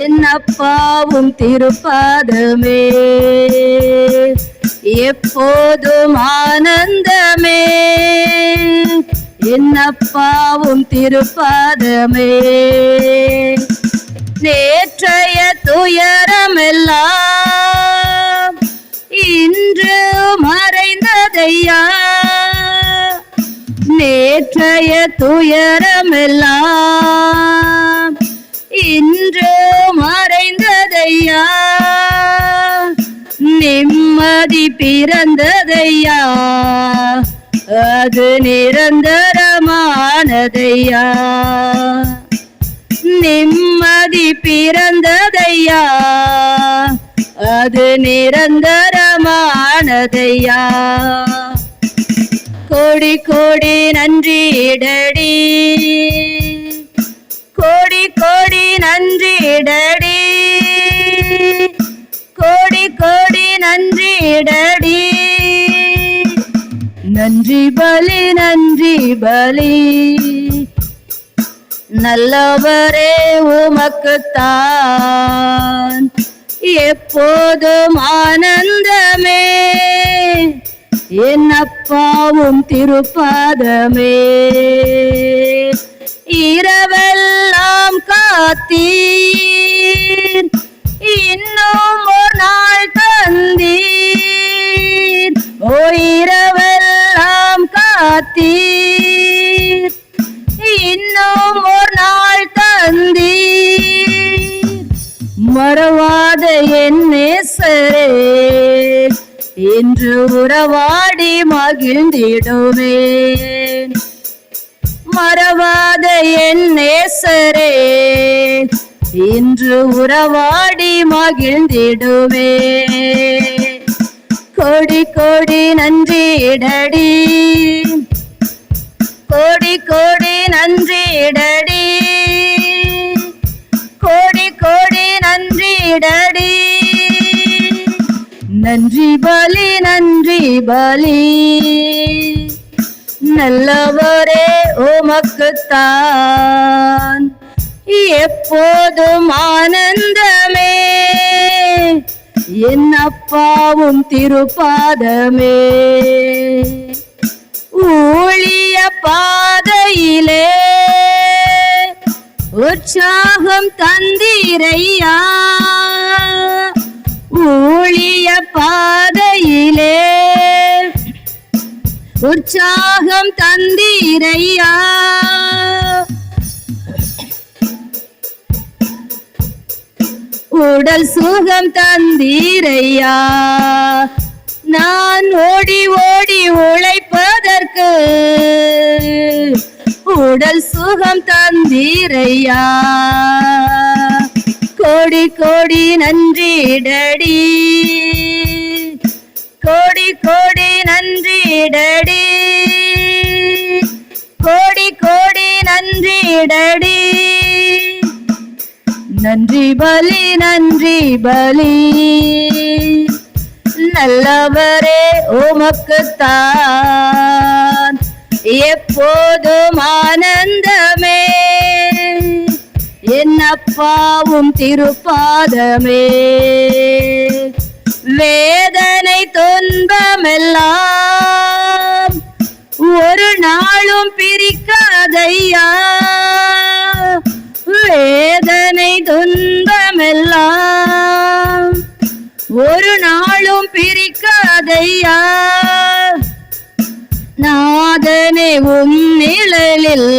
என்னப்பாவும் திருப்பாதமே. எப்போதும் ஆனந்தமே. என்னப்பாவும் திருப்பாதமே. நேற்றைய துயரமெல்லாம் இன்று மறைந்ததையா? நேற்றைய துயரமெல்லாம் இன்று மறைந்ததையா? நிம்மதி பிறந்ததையா? அது நிரந்தரமானதையா? நிம்மதி பிறந்ததையா? அது நிரந்தரமானதையா? கோடி கோடி நன்றி நன்றிடடி கோடி கோடி நன்றி டடி கோடி கோடி நன்றி டடி நன்றி பலி நன்றி பலி. நல்லவரே உமக்குத்தான். எப்போதும் ஆனந்தமே. என் அப்பாவும் திருப்பாதமே. இரவெல்லாம் காத்தீர். இன்னும் ஒரு நாள் தந்தீர். ஓ இரவெல்லாம் காத்தீர். இன்னும் ஒரு நாள் தந்தீர். மறவாத என் நேசரே என்று உறவாடி மகிழ்ந்திடுவேன் மறவாத என் நேசரே இன்று உறவாடி மகிழ்ந்திடுவே. கோடி கோடி நன்றி இடடி கோடி கோடி நன்றி இடடி கோடி கோடி நன்றி இடடி. நன்றி பலி நன்றி பலி நல்லவரே உமக்குத்தான். எப்போதும் ஆனந்தமே. என் அப்பாவும் திருப்பாதமே. ஊழிய பாதையிலே உற்சாகம் தந்தீரையா. ஊழிய பாதையிலே உற்சாகம் தந்தீரையா? உடல் சுகம் தந்தீரையா? நான் ஓடி ஓடி உழைப்பதற்கு உடல் சுகம் தந்தீரையா? கோடி கோடி நன்றி டடி. கோடி கோடி நன்றி டடி கோடி கோடி நன்றி டடி நன்றி பலி நன்றி பலி. நல்லவரே உமக்குத்தான். எப்போதும் ஆனந்தமே. என் அப்பாவும் திருப்பாதமே. வேதனை துன்பமெல்லாம் ஒரு நாளும் பிரிக்காதையா? வேதனை துன்பமெல்லாம் ஒரு நாளும் பிரிக்காதையா? நாதனை உன் நிழலில்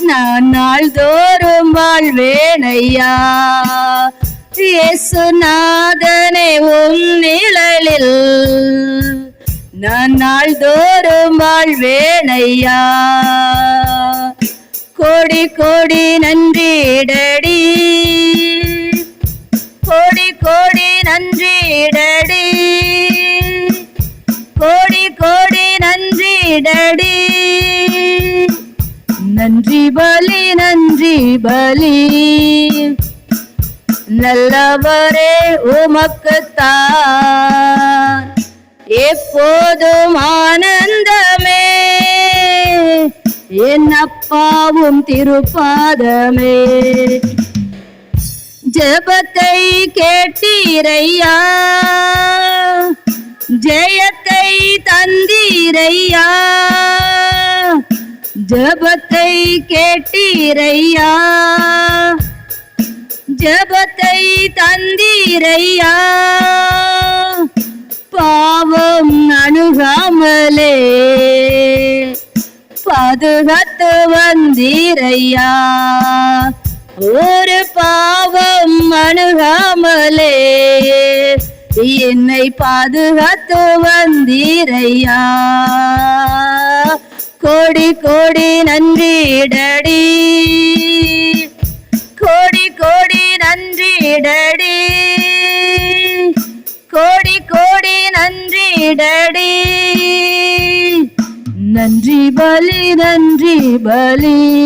நான் நாள்தோறும் வாழ்வேனையா? இயேசு நாதனே உன் நிழலில். நான் நாள்தோறும் வாழ்வேனையா. கோடி கோடி நன்றிடடி. கோடி கோடி நன்றிடடி. கோடி கோடி நன்றிடடி. நன்றி பலி நன்றி பலி. நல்லவரே உமக்குத்தான் எப்போதும் ஆனந்தமே. என் அப்பாவும் திருப்பாதமே. ஜபத்தை கேட்டீரையா? ஜெயத்தை தந்தீரையா? ஜபத்தை கேட்டீரையா? ஜபத்தை தந்தீரையா? பாவம் அணுகாமலே. பாதுகாத்து வந்தீரையா? ஒரு பாவம் அணுகாமலே. என்னை பாதுகாத்து வந்தீரையா? கோடி கோடி நன்றிடடி கோடி கோடி நன்றிடடி. கோடி கோடி நன்றிடடி. நன்றி பலி நன்றி பலி.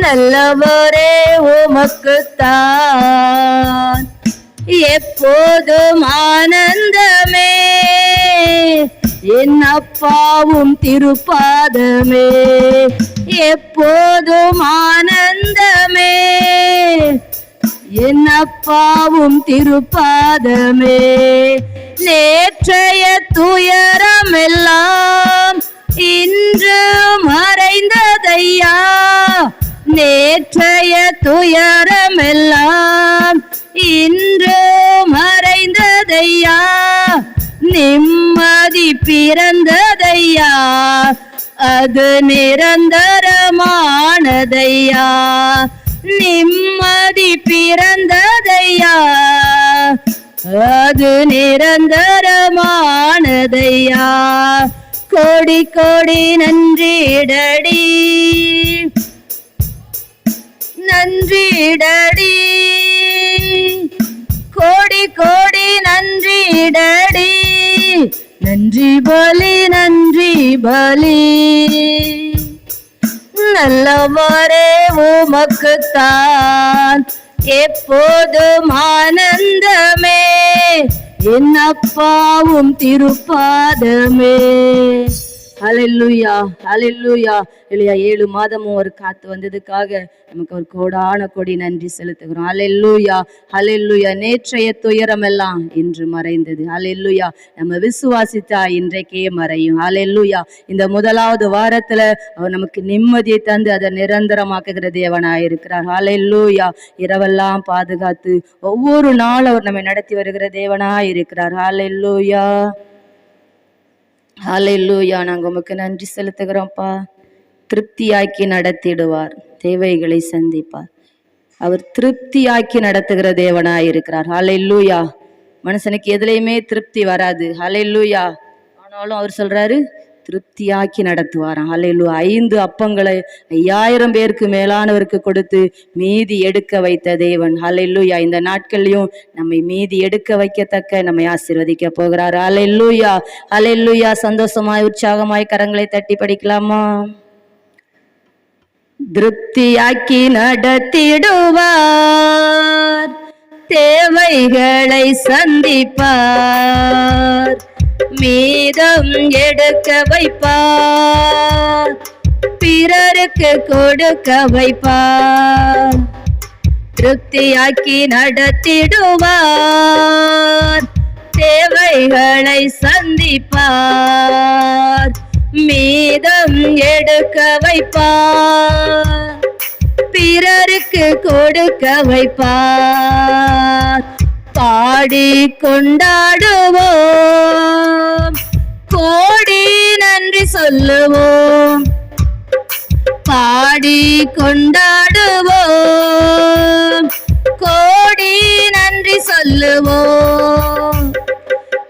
நல்லவரே உமக்குத்தான். எப்போதும் ஆனந்தமே. என் அப்பாவும் திருப்பாதமே எப்போதும் ஆனந்தமே. என் அப்பாவும் திருப்பாதமே நேற்றைய துயரமெல்லாம் இன்று மறைந்ததையா? நேற்றைய துயரமெல்லாம் இன்று மறைந்ததையா? நிம்மதி பிறந்ததையா? அது நிரந்தரமானதையா? நிம்மதி பிறந்ததையா? அது நிரந்தரமானதையா? கோடி கோடி நன்றிடடி. நன்றிடடி. கோடி கோடி நன்றிடடி. நன்றி பலி நன்றி பலி. நல்லவரே உமக்குத்தான் எப்போதும் ஆனந்தமே. என் அப்பாவும் திருப்பாதமே. ஹalleluya ஹalleluya இல்லையா ஏழு மாதமும் ஒரு காத்து வந்ததுக்காக நமக்கு ஒரு கோடான கொடி நன்றி செலுத்துகிறோம். ஹalleluya ஹalleluya நேற்றைய துயரம் எல்லாம் இன்று மறைந்தது. ஹalleluya நம்ம விசுவாசித்தா இன்றைக்கே மறையும். ஹalleluya இந்த முதலாவது வாரத்துல அவர் நமக்கு நிம்மதியை தந்து அதை நிரந்தரமாக்குகிற தேவனாய் இருக்கிறார். ஹalleluya இரவெல்லாம் பாதுகாத்து ஒவ்வொரு நாளும் அவர் நம்மை நடத்தி வருகிற தேவனாய் இருக்கிறார். ஹalleluya ஹalleluya. நாங்கள் உமக்கு நன்றி செலுத்துகிறோம்ப்பா. திருப்தியாக்கி நடத்திடுவார். தேவைகளை சந்திப்பார். அவர் திருப்தியாக்கி நடத்துகிற தேவனாய் இருக்கிறார். ஹalleluya. மனுஷனுக்கு எதுலையுமே திருப்தி வராது. ஹalleluya. ஆனாலும் அவர் சொல்றாரு திருப்தியாக்கி நடத்துவாராம். ஹalleluya ஐந்து அப்பங்களை ஐயாயிரம் பேருக்கு மேலானவருக்கு கொடுத்து மீதி எடுக்க வைத்த தேவன். ஹalleluya இந்த நாட்கள்லையும் நம்மை மீதி எடுக்க வைக்கத்தக்க நம்மை ஆசிர்வதிக்க போகிறார். ஹalleluya ஹalleluya சந்தோஷமாய் உற்சாகமாய் கரங்களை தட்டி படிக்கலாமா? திருப்தியாக்கி நடத்திடுவார். தேவைகளை சந்திப்பார். மீதம் எடுக்க வைப்பார் பிறருக்கு கொடுக்க வைப்பார் திருப்தியாக்கி நடத்திடுவார். தேவைகளை சந்திப்பார். மீதம் எடுக்க வைப்பார் பிறருக்கு கொடுக்க வைப்பார் பாடி கொண்டாடுவோம். கோடி நன்றி சொல்லுவோம். பாடி கொண்டாடுவோம். கோடி நன்றி சொல்லுவோம்.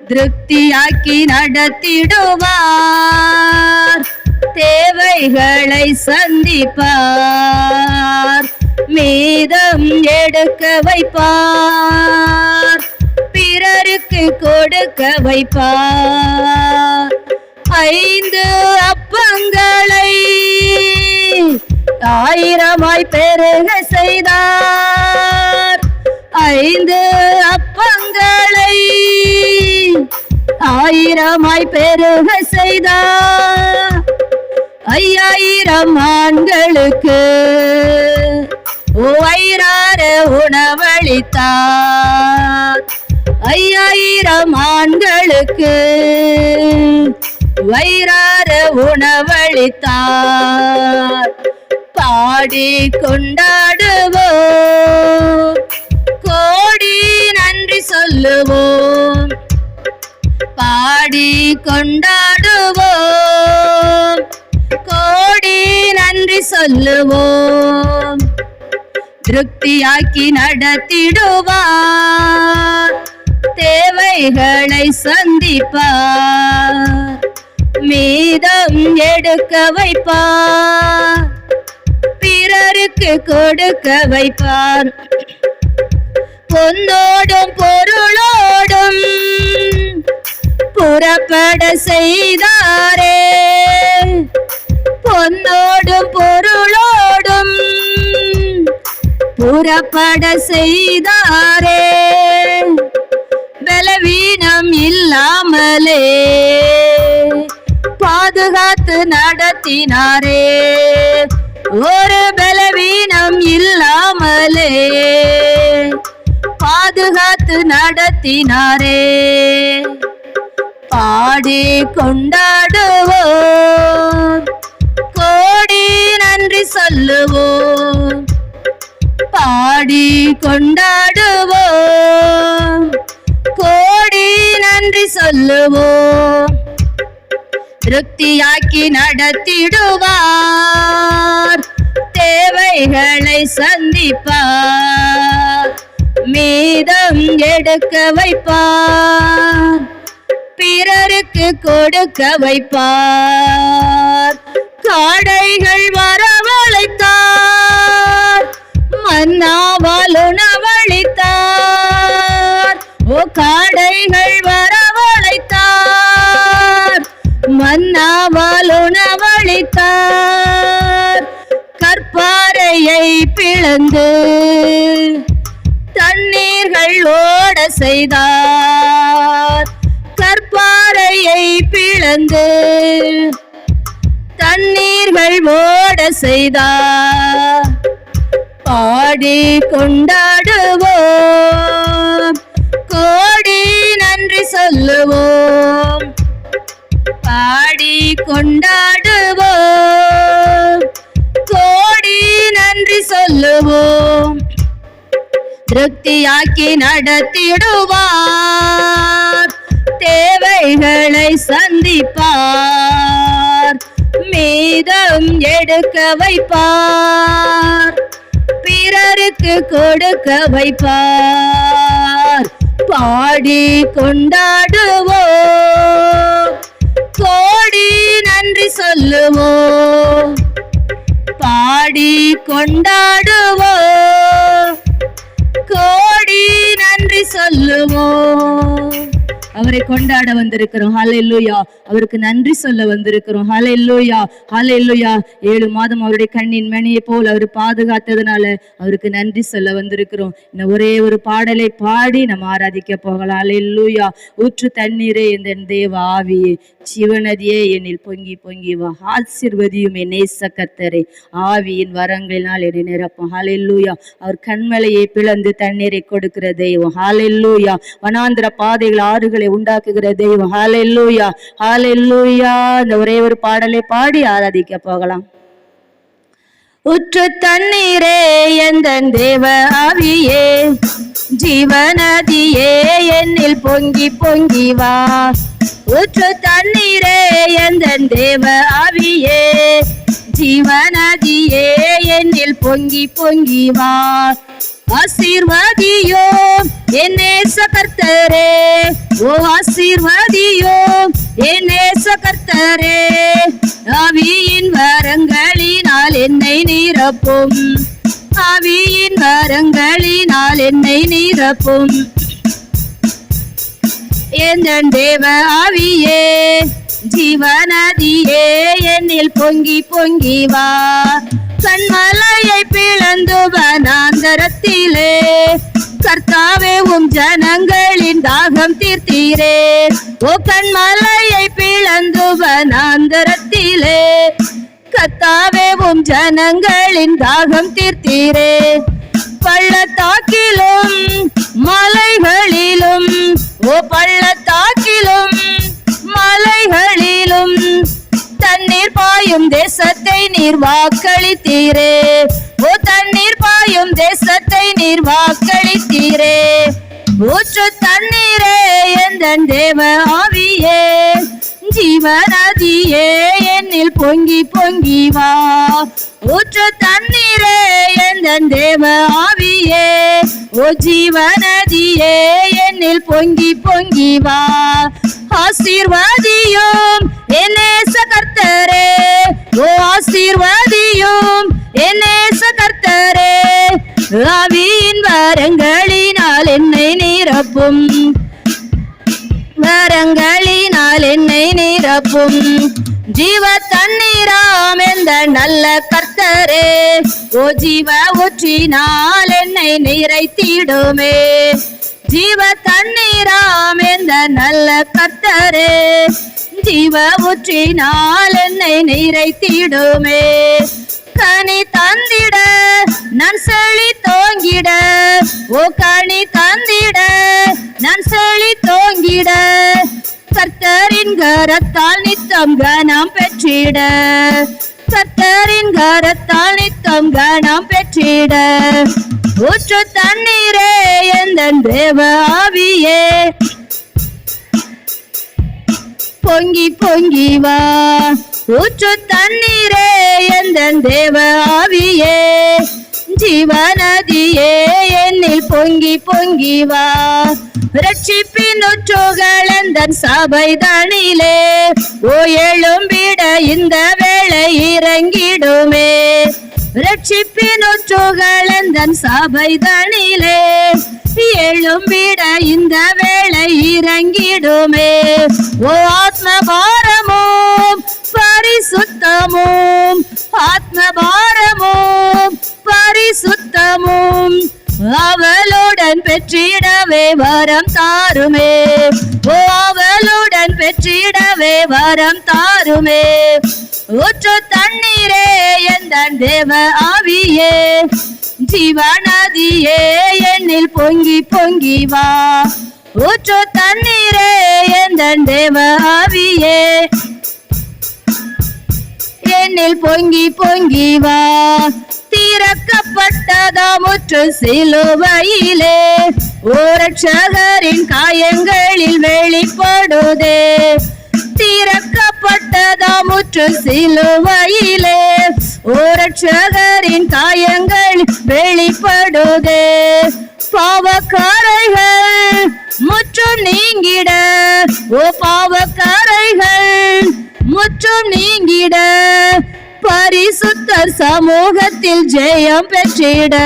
திருப்தியாக்கி நடத்திடுவார். தேவைகளை சந்திப்பார். மீதம் எடுக்க வைப்பார். பிறருக்கு கொடுக்க வைப்பார் ஐந்து அப்பங்களை ஆயிரமாய் பெருக செய்தார். ஐந்து அப்பங்களை ஆயிரமாய் பெருக செய்தார். ஐயாயிரம் ஆண்களுக்கு ஓ வயிறார உணவளித்தார். ஐயாயிரம் ஆண்களுக்கு வயிறார உணவளித்தார். பாடி கொண்டாடுவோம். கோடி நன்றி சொல்லுவோம். பாடி கொண்டாடுவோம். கோடி நன்றி சொல்லுவோம். திருப்தியாக்கி நடத்திடுவார். தேவைகளை சந்திப்பார். மீதம் எடுக்க வைப்பார். பிறருக்கு கொடுக்க வைப்பார். பொன்னோடும் பொருளோடும் புறப்பட செய்தாரே. பொன்னோடும் பொருளோடும் புறப்பட செய்தாரே. பலவீனம் இல்லாமலே பாதுகாத்து நடத்தினாரே. ஒரு பலவீனம் இல்லாமலே பாதுகாத்து நடத்தினாரே. பாடி கொண்டாடுவோம். கோடி நன்றி சொல்லுவோம். பாடி கொண்டாடுவோம். கோடி நன்றி சொல்லுவோம். திருப்தியாக்கி நடத்திடுவார். தேவைகளை சந்திப்பார். மீதம் எடுக்க வைப்பார். பிறருக்கு கொடுக்க வைப்பார். காடைகள் வரவழைத்தார் மன்னாவால் காடைகள் வரவழைத்தார். மன்னாவால் உணவளித்தார் கற்பாறையை பிளந்து தண்ணீர்கள் ஓட செய்தார். கற்பாறையை பிளந்து தண்ணீர்கள் ஓட செய்தார். பாடி கொண்டாடுவோம். சொல்லுவோம் பாடி கொண்டாடுவோம். கோடி நன்றி சொல்லுவோம். திருப்தியாக்கி நடத்திடுவார். தேவைகளை சந்திப்பார். மீதம் எடுக்க வைப்பார். பிறருக்கு கொடுக்க வைப்பார். பாடி கொண்டாடுவோம் கோடி நன்றி சொல்லுவோம் பாடி கொண்டாடுவோம் கோடி நன்றி சொல்லுவோம் அவரை கொண்டாட வந்திருக்கிறோம். ஹalleluya. அவருக்கு நன்றி சொல்ல வந்திருக்கிறோம். ஹalleluya. இல்லையா ஏழு மாதம் அவருடைய கண்ணின் மணியை போல் அவர் பாதுகாத்ததுனால அவருக்கு நன்றி சொல்ல வந்திருக்கிறோம். இன்னும் ஒரே ஒரு பாடலை பாடி நம்ம ஆராதிக்க போகலாம். இல்லையா ஊற்று தண்ணீரே இந்த தேவ ஆவியே சிவநதியே என்னில் பொங்கி பொங்கி வா. ஆசிர்வதியும் என் நேச கத்தரை ஆவியின் வரங்களினால் என்னை நிரப்பும். ஹalleluya. அவர் கண்மலையை பிளந்து தண்ணீரை கொடுக்கிற தெய்வம். ஹalleluya. வனாந்திர பாதைகள் ஆறுகள் உண்டாக்குகிற தெய்வம். ஹாலெல்லூயா ஹாலெல்லூயா இந்த ஒரே ஒரு பாடலை பாடி ஆராதிக்க போகலாம். உற்று தண்ணீரே எந்த தேவ ஆவியே? ஜீவநதியே என்னில் பொங்கி பொங்கி வா. உற்று தண்ணீரே எந்த தேவ ஆவியே? ஜீவநதியே பொங்கி பொங்கி வா. ஆசீர்வதியோ என்னே சகர்த்தரே ஓ ஆசீர்வதியோ என்னே சகர்த்தரே ஆவியின் வரங்களினால் என்னை நிரப்பும். ஆவியின் வரங்களினால் என்னை நிரப்பும். எந்தன் தேவ ஆவியே ஜீவநதியே என்னில் பொங்கி பொங்கி வா. கண்மலையை பிளந்து வனாந்தரத்திலே கர்த்தாவே உம் ஜனங்களின் தாகம் தீர்த்தீரே. ஓ கண்மலையை பிளந்து வனாந்தரத்திலே கத்தாவே உம் ஜனங்களின் தாகம் தீர்த்தீரே. பள்ளத்தாக்கிலும் மலைகளிலும் ஓ பள்ளத்தாக்கிலும் மலைகள் தண்ணீர் பாயும் தேசத்தை நீர் வாக்களித்தீரே. ஓ தண்ணீர் பாயும் தேசத்தை நீர் வாக்களித்தீரே. ஊற்று தண்ணீரே எந்த தேவ ஆவியே. ஜீவநதியே என்னில் பொங்கி பொங்கி வா. ஊற்று தண்ணீரே எந்த தேவ ஆவியே. ஓ ஜீவநதியே என்னில் பொங்கி பொங்கி வா. ஆசீர்வாதியும் என்னேச கர்த்தரே. ஓ ஆசீர்வாதியும் என்னேச கர்த்தரே. ஆவியின் வரங்களினால் என்னை நிரப்பும். வரங்களினால் என்னை நிரப்பும். ஜீவ தண்ணீராம் எந்த நல்ல கர்த்தரே. ஓ ஜீவ ஊற்றினால் என்னை நிறைத்திடுமே. ஜீவ தண்ணீராம் எந்த நல்ல கத்தரே. ஜீவ ஊற்றினால் என்னை நிறைத்திடுமே. கனி தந்திட நான் செழி தோங்கிட. ஓ கனி தந்திட நான் செழி தோங்கிட. கர்த்தரின் கரத்தால் நித்தம் கனம் பெற்றிட. கர்த்தரின் கரத்தால் நித்தம் கணம் பெற்றிட. ஊற்று தண்ணீரே எந்த தேவ ஆவியே? பொங்கி பொங்கி வா. ஊற்று தண்ணீரே எந்த தேவ ஆவியே? ஜீவநதியே என்னில் பொங்கி பொங்கி வா. ரட்சிப்பின் உற்றுகளந்தன் சபை தனிலே ஓ எழும்பிட இந்த வேளை இறங்கிடுமே. ரட்சிப்பின் உற்றுகளந்தன் சபை தனிலே எழும்பிட இந்த வேளை இறங்கிடுமே. ஓ ஆத்ம பரிசுத்தமோ பெற்றிடவே வரம் தாருமே. ஓவலுடன் பெற்றிடவே வரம் தாருமே. ஊற்று தண்ணீரே எந்த தேவ ஆவியே. ஜீவநதியே என்னில் பொங்கி பொங்கி வா. ஊற்று தண்ணீரே எந்த தேவ ஆவியே. என்னில் பொங்கி பொங்கி வா. திறக்கப்பட்டதா முற்று சிலுவையிலே. ஓரட்சகரின் காயங்களில் வெளிப்படுதே. திறக்கப்பட்டதா முற்று சிலுவையிலே. ஓரட்சகரின் காயங்கள் வெளிப்படுதே. பாவக்காரைகள் முற்றும் நீங்கிட. ஓ பாவக்காரைகள் முற்றும் நீங்கிட. பரிசுத்தர் சமூகத்தில் ஜெயம் பெற்றிட.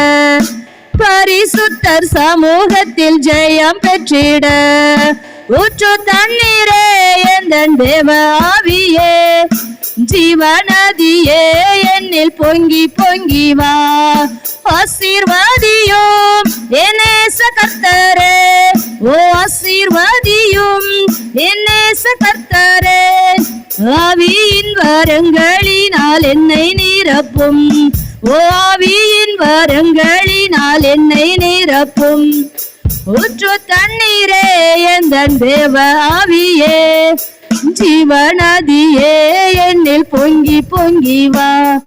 பரிசுத்தர் சமூகத்தில் ஜெயம் பெற்றிட. ஊற்று தண்ணீரே எந்த தேவ ஆவியே. ஜீவநதியே என்னில் பொங்கி பொங்கி வா. ஆசீர்வாதியும் என்னேச கர்த்தரே ஓ ஆசீர்வாதியும் என்னேச கர்த்தரே ஆவியின் வரங்களினால் என்னை நிரப்பும். ஓவியின் வரங்களினால் என்னை நிரப்பும். ஊற்று தண்ணீரே எந்தன் தேவ ஆவியே. ஜீவநதியே என்னில் பொங்கி பொங்கி வா.